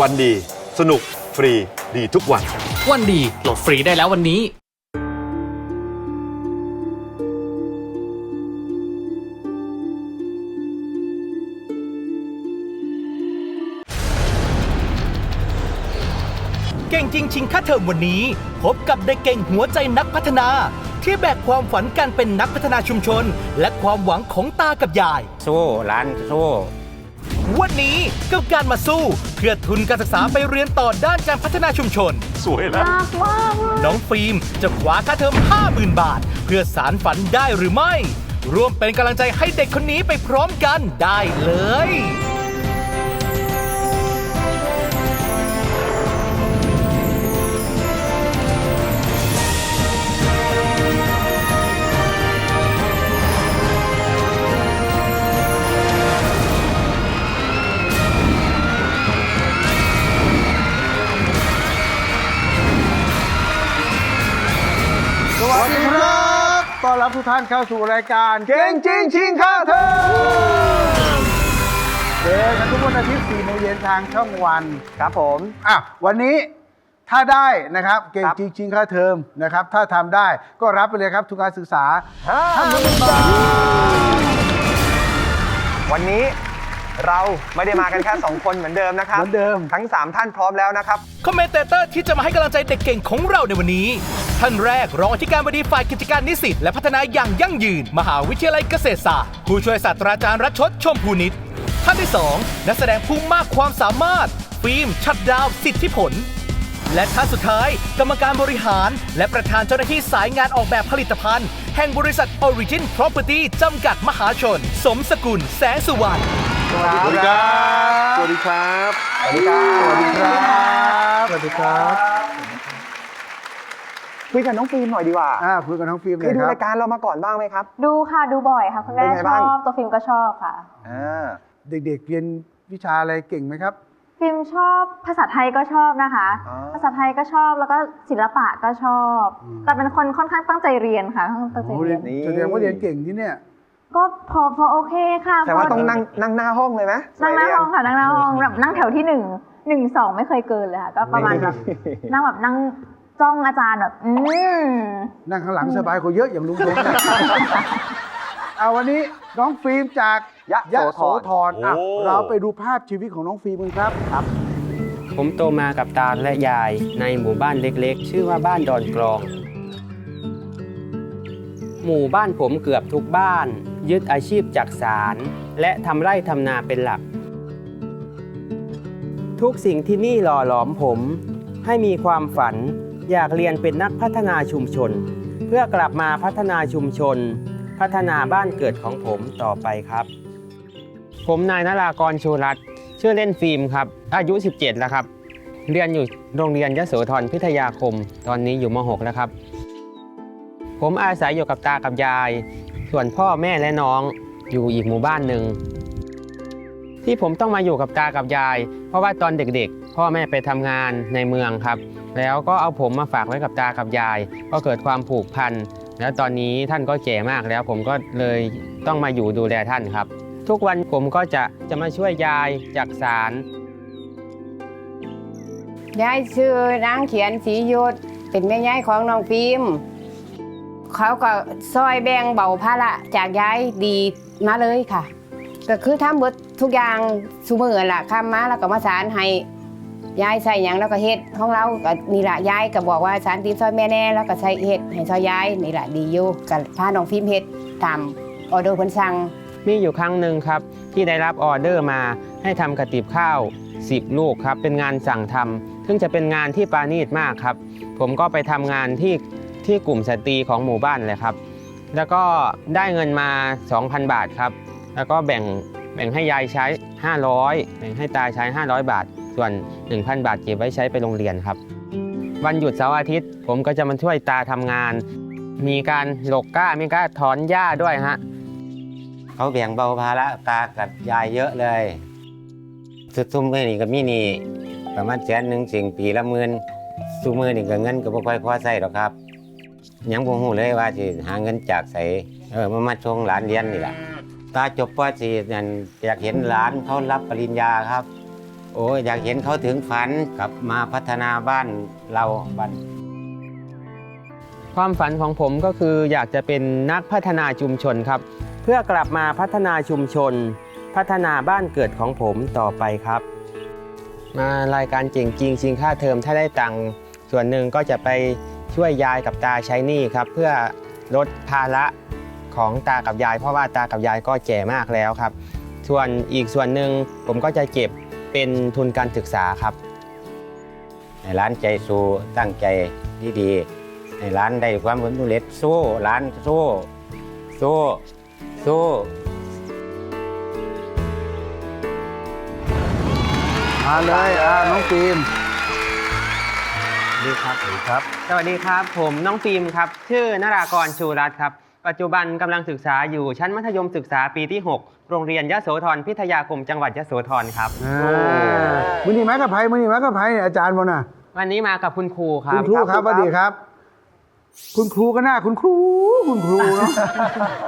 วันดี สนุกฟรีดีทุกวัน วันดีโหลดฟรีได้แล้ววันนี้เก่งจริงชิงค่าเทอมวันนี้ พบกับเด็กเก่งหัวใจนักพัฒนา ที่แบกความฝันการเป็นนักพัฒนาชุมชน และความหวังของตากับยาย สู้ร้านสู้ วันนี้กับการมาสู้ เพื่อทุนการศึกษาไปเรียนต่อด้านการพัฒนาชุมชน สวยแล้วน้องฟิล์มจะคว้าค่าเทอม 50,000 บาท เพื่อสารฝันได้หรือไม่ ร่วมเป็นกำลังใจให้เด็กคนนี้ไปพร้อมกันได้เลยานเข้าสู่รายการเก่งจริงชิงค่าเธอมเจอกันทุกวันอาทิตย์4โมงเย็นทางช่องวันครับผม อะวันนี้ถ้าได้นะครับเก่งครับจริงชิงค่าเทอมนะครับ ถ้าทำได้ก็รับไปเลยครับทุนการศึกษา 50,000บาท วันนี้เราไม่ได้มากันแค่ 2 คนเหมือนเดิมนะครับเหมือนเดิม ทั้ง 3 ท่านพร้อมแล้วนะครับ คอมเมนเตอร์ที่จะมาให้กำลังใจเด็กเก่งของเราในวันนี้ ท่านแรกรองอธิการบดีฝ่ายกิจการนิสิตและพัฒนาอย่างยั่งยืน มหาวิทยาลัยเกษตรศาสตร์ ผู้ช่วยศาสตราจารย์รัชชดชมพูนิตท่านที่สองนักแสดงผู้มากความสามารถ ฟิล์มชัดดาวสิทธิผล และท่านสุดท้าย กรรมการบริหาร และประธานเจ้าหน้าที่สายงานออกแบบผลิตภัณฑ์ แห่งบริษัท Origin Property จำกัดมหาชน สมสกุลแสงสุวรรณสวัสดีครับ สวัสดีครับ สวัสดีครับ สวัสดีครับสวัสดี ครับคุยกับน้องฟิล์มหน่อยดีกว่าอ่าคุยกับน้องฟิล์มเคเลยยดูครับ รายการเรามาก่อนบ้างไหมครับ ดูค่ะดูบ่อยค่ะ คุณแม่เป็นไงชบ้าง อบตัวฟิล์มก็ชอบค่ะ อ่า เด็กๆเรียนวิชาอะไรเก่งไหมครับ ฟิล์มชอบภาษาไทยก็ชอบนะคะ อ๋อ ภาษาไทยก็ชอบแล้วก็ศิลปะก็ชอบ อืม แต่เป็นคนค่อนข้างตั้งใจเรียนค่ะค่อนข้างตั้งใจโอ้เรีเรียยนนแสดงว่าเรียนเก่งที่เนี่ย ก็พอพอโอเคค่ะแต่ว่าพต้องนั่งนั่งหน้าห้องเลยไหมนั่งหน้าสมัยเรียห้องค่ะนั่งหน้าห้องแบบนั่งแถวที่หนึ่งหนึ่งสองไม่เคยเกินเลยค่ะ ก็ประมาณแบบนั่งแบบนั่ง จ้องอาจารย์แบบอืมนั่งข้างหลังสบายกว่าเยอะอย่างลุงพลเนี่ยเอาวันนี้น้องฟิล์มจากยะยะโสโสธธรรอะโอ้ เราไปดูภาพชีวิตของน้องฟิล์มกันครับครับ ผมโตมากับตาและยายในหมู่บ้านเล็กๆ ชื่อว่าบ้านดอนกรอง หมู่บ้านผมเกือบทุกบ้าน ยึดอาชีพจักสารและทำไร่ทำนาเป็นหลัก ทุกสิ่งที่นี่หล่อหลอมผม ให้มีความฝัน อยากเรียนเป็นนักพัฒนาชุมชน เพื่อกลับมาพัฒนาชุมชน พัฒนาบ้านเกิดของผมต่อไปครับ ผมนายนรากรชูรัตชื่อเล่นฟิล์มครับ อายุ 17 แล้วครับ เรียนอยู่โรงเรียนยโสธรพิทยาคม ตอนนี้อยู่ม .6 แล้วครับ ผมอาศัยอยู่กับตากับยาย ส่วนพ่อแม่และน้องอยู่อีกหมู่บ้านหนึ่งที่ผมต้องมาอยู่กับตากับยาย เพราะว่าตอนเด็กๆ พ่อแม่ไปทำงานในเมืองครับ แล้วก็เอาผมมาฝากไว้กับตากับยาย ก็เกิดความผูกพัน แล้วตอนนี้ท่านก็แก่มากแล้วผมก็เลยต้องมาอยู่ดูแลท่านครับ ทุกวันผมก็จะจะมาช่วยยายจากสารยายชื่อนางเขียนสียุดเป็นแม่ยายของน้องฟิล์มเขาก็ซอยแบ่งเบาภาระจากยายดีมาเลยค่ะ ก็คือทำเบิดทุกอย่างสุมือละข้ามมาแล้วก็มาสารให้ ยายใส่หยังแล้วก็เฮ็ดของเราก็นี่แหละยายก็บอกว่าสารตีซอยแม่แน่แล้วก็ใส่เฮ็ดให้ซอยยายนี่แหละดีอยู่กับพาน้องฟิล์มเฮ็ดตามออเดอร์เพิ่นสั่งมีอยู่ครั้งหนึ่งครับ ที่ได้รับออเดอร์มาให้ทำกระติบข้าว 10 ลูกครับ เป็นงานสั่งทำซึ่งจะเป็นงานที่ปาณีตมากครับ ผมก็ไปทำงานที่ที่กลุ่มสตรีของหมู่บ้านเลยครับ แล้วก็ได้เงินมา 2,000 บาทครับ แล้วก็แบ่งแบ่งให้ยายใช้ 500 แบ่งให้ตาใช้ 500 บาท ส่วน 1,000 บาทเก็บไว้ใช้ไปโรงเรียนครับ วันหยุดเสาร์อาทิตย์ ผมก็จะมาช่วยตาทำงาน มีการหลกก้ามีการถอนหญ้าด้วยฮะเขาแบ่งเบาภาระตากับยายเยอะเลยสุดทุ่มมือนี่ก็มีนี่ประมาณแสนหนึ่งสิ่งปีละหมื่นสุมือนี่ก็เงินก็บ่ค่อยพอใช้หรอกครับยังบ่ฮู้เลยว่าสิหาเงินจากไสเออมามาชงหลานเรียนนี่แหละตาจบป .4 นั่นอยากเห็นหลานเขารับปริญญาครับ โอ้ยอยากเห็นเขาถึงฝันกลับมาพัฒนาบ้านเราบ้านความฝันของผมก็คืออยากจะเป็นนักพัฒนาชุมชนครับ เพื่อกลับมาพัฒนาชุมชน พัฒนาบ้านเกิดของผมต่อไปครับ มารายการเก่งจริงชิงค่าเทอมถ้าได้ตังค์ส่วนหนึ่งก็จะไปช่วยยายกับตาใช้หนี้ครับ เพื่อลดภาระของตากับยาย เพราะว่าตากับยายก็แก่มากแล้วครับ ส่วนอีกส่วนหนึ่งผมก็จะเก็บ เป็นทุนการศึกษาครับให้ร้านใจสู้ตั้งใจดีๆให้ร้านได้ความผลสำเร็จสู้ร้านสู้สู้สู้มาเลยอ่าน้องฟิล์มดีครับครับ สวัสดีครับ ผมน้องฟิล์มครับ ชื่อนารากรชูรัตน์ครับ ปัจจุบันกำลังศึกษาอยู่ชั้นมัธยมศึกษาปีที่ 6 โรงเรียนยโสธรพิทยาคมจังหวัดยโสธรครับอ่ามือนี่แม็กกับไพ่มือนี่แม็กกับไพ่เนี่ยอาจารย์บอน่ะ วันนี้มากับคุณครูครัคุบณครูครับสวัสดีครับ คุณครูก็น่าคุณครู คุณครูเนาะ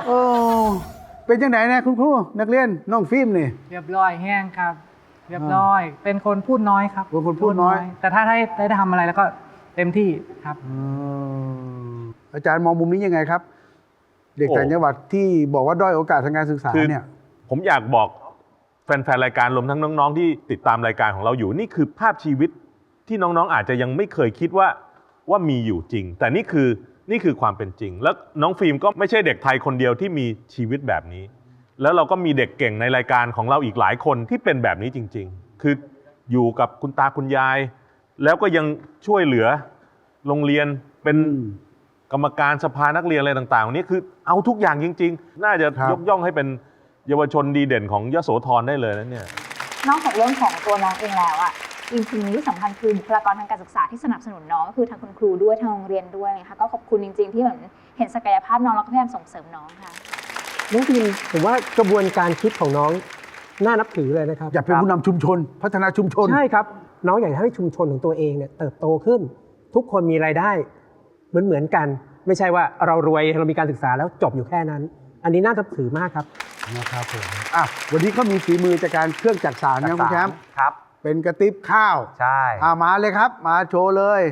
โอ้เป็นจังไหนนะคุณครูนักเรียนน้องฟิล์มนี่ เรียบร้อยแห้งครับ เรียบร้อย เป็นคนพูดน้อยครับเป็นคนพูดน้อย แต่ถ้าได้ได้ทำอะไรแล้วก็เต็มที่ครับอืมอาจารย์มองมุมนี้ยังไงครับ เด็กโอ้ ต่างจังหวัดที่บอกว่าด้อยโอกาสทางการศึกษาคือเนี่ย ผมอยากบอกแฟนๆรายการรวมทั้งน้องๆ ที่ติดตามรายการของเราอยู่ นี่คือภาพชีวิตที่น้องๆอาจจะยังไม่เคยคิดว่าว่ามีอยู่จริง แต่นี่คือนี่คือความเป็นจริง แล้วน้องฟิล์มก็ไม่ใช่เด็กไทยคนเดียวที่มีชีวิตแบบนี้ แล้วเราก็มีเด็กเก่งในรายการของเราอีกหลายคนที่เป็นแบบนี้จริง ๆ คืออยู่กับคุณตาคุณยาย แล้วก็ยังช่วยเหลือโรงเรียนเป็นอืมกรรมการสภานักเรียนอะไรต่างๆวันนี้คือเอาทุกอย่างจริง ๆ น่าจะครับยกย่องให้เป็น เยาวชนดีเด่นของยโสธรได้เลยนะเนี่ย นอกจากเรื่องของตัวน้องเองแล้วอะจริงๆที่สำคัญคือบุคลากรทางการศึกษาที่สนับสนุนน้องก็คือทางคุณครูด้วยทางโรงเรียนด้วยนะคะก็ขอบคุณจริง ๆ ที่เหมือนเห็นศักยภาพน้องแล้วก็พยายามส่งเสริมน้องค่ะ น้องพิมผมว่ากระบวนการคิดของน้องน่านับถือเลยนะครับอยากเป็นผู้นำชุมชน พัฒนาชุมชน ใช่ครับ น้องอยากให้ชุมชนของตัวเองเนี่ยเติบโตขึ้น ทุกคนมีรายได้เหมือนเหมือนๆกัน ไม่ใช่ว่าเรารวยเรามีการศึกษาแล้วจบอยู่แค่นั้น อันนี้น่านับถือมากครับ นะครับผมอะวันนี้ก็มีฝีมือจากการเครื่องจักสารนะคุณแชมป์ครับ เป็นกระติบข้าวใช่อ่ามาเลยครับ มาโชว์เลย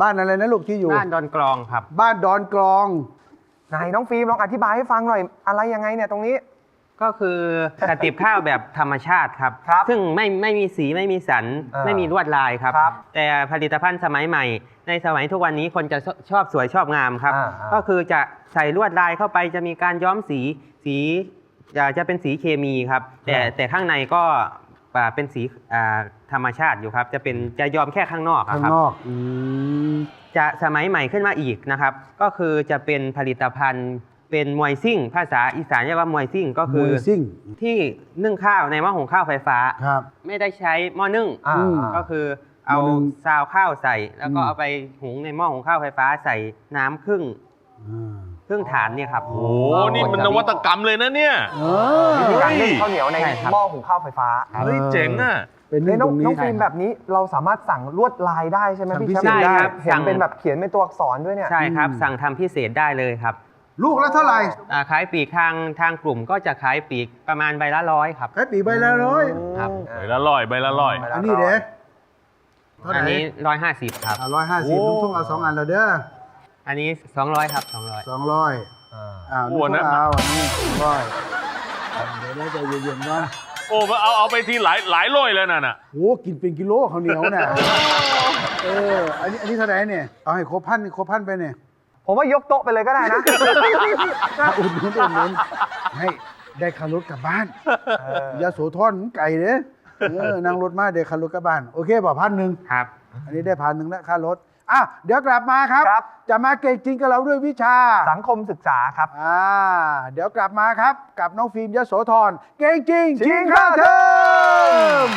บ้านอะไรนะลูกที่อยู่ บ้านดอนกลองครับ บ้านดอนกรองไหนน้องฟิล์มลองอธิบายให้ฟังหน่อย อะไรยังไงเนี่ยตรงนี้ก็คือกระติบข้าวแบบธรรมชาติครับครับซึ่งไม่ไม่มีสีไม่มีสันอ่าไม่มีลวดลายครับครับ แต่ผลิตภัณฑ์สมัยใหม่ ในสมัยทุกวันนี้คนจะชชอบสวยชอบงามครับอ่าอ่าก็คือจะใส่ลวดลายเข้าไปจะมีการย้อมสีสี จะจะเป็นสีเคมีครับ แต่แต่ข้างในก็อ่าเป็นสีอ่าธรรมชาติอยู่ครับ จะเป็นจะย้อมแค่ข้างนอกอะข้างครับนอกอืมจะสมัยใหม่ขึ้นมาอีกนะครับ ก็คือจะเป็นผลิตภัณฑ์เป็นมวยซิ่ง ภาษาอีสานเรียกว่ามวยซิ่งก็มคือวยซิ่งที่นึ่งข้าวในหม้อหุงข้าวไฟฟ้าครับไม่ได้ใช้หม้อนึ่งอ่าอืมก็คือเอาหม้อนึ่งซาวข้าวใส่ แล้วก็อืมเอาไปหุงในหม้อหุงข้าวไฟฟ้าใส่น้ำครึ่ง อ่าครึ่งฐานเนี่ยครับโอ้โหนี่มันนวัตกรรมเลยนะเนี่ยเออวิธีการนึ่งข้าวเหนียวในใช่ครับหม้อหุงข้าวไฟฟ้าเฮ้ยเจ๋งอะเป็นเฮ้ยน้องตรงนี้น้องฟิล์มแบบนี้เราสามารถสั่งลวดลายได้ใช่ไหมสั่งพี่พิแชมเศษป์ได้ครับเห็นสั่งเป็นแบบเขียนเป็นตัวอักษรด้วยเนี่ยใช่ครับอืมสั่งทำพิเศษได้เลยครับ ลูกละเท่าไหร่อ่าขายปลีกทางทางกลุ่มก็จะขายปลีกประมาณใบละร้อยครับแค่ปีใบละร้อยครับใบละร้อยใบละร้อยใบละอันนี้เด้เท่าไหอันร่นี้ร้อยห้าสิบครับร้อยห้าสิบโอ้ลุงทุ่งเอาสองอันแล้วเด้อ อันนี้สองร้อยครับสองร้อยสองร้อยอ่าอ้าวโอ้ลุงนะทุ่งเอาอันนี้สองร้อยเดี๋ยวเราใจเย็นๆก่อนโอ้เอาเอาไปทีหลายหลายร้อยเลยน่ะน่ะ โอ้กินเป็นกิโลข้าวเหนียวน่ะเอออันนี้อันนี้เท่าไหร่เนี่ยเอาให้ครบพันครบพันไปเนี่ยผมว่ายกโต๊ะไปเลยก็ได้นะ อะอุดหนุนอุดหนุนให้ได้คารถกลับบ้านเออยาโสธรไก่เด้อเออนั่งรถมาได้คารถกลับบ้านโอเคป่ะพันหนึ่งครับ อันนี้ได้พันหนึ่งแล้วค่ารถ อะเดี๋ยวกลับมาครับ ครับ จะมาเก่งจริงกับเราด้วยวิชา สังคมศึกษาครับ อ่า เดี๋ยวกลับมาครับ กับน้องฟิล์มยโสธรเก่งจริงชิงค่าเทอม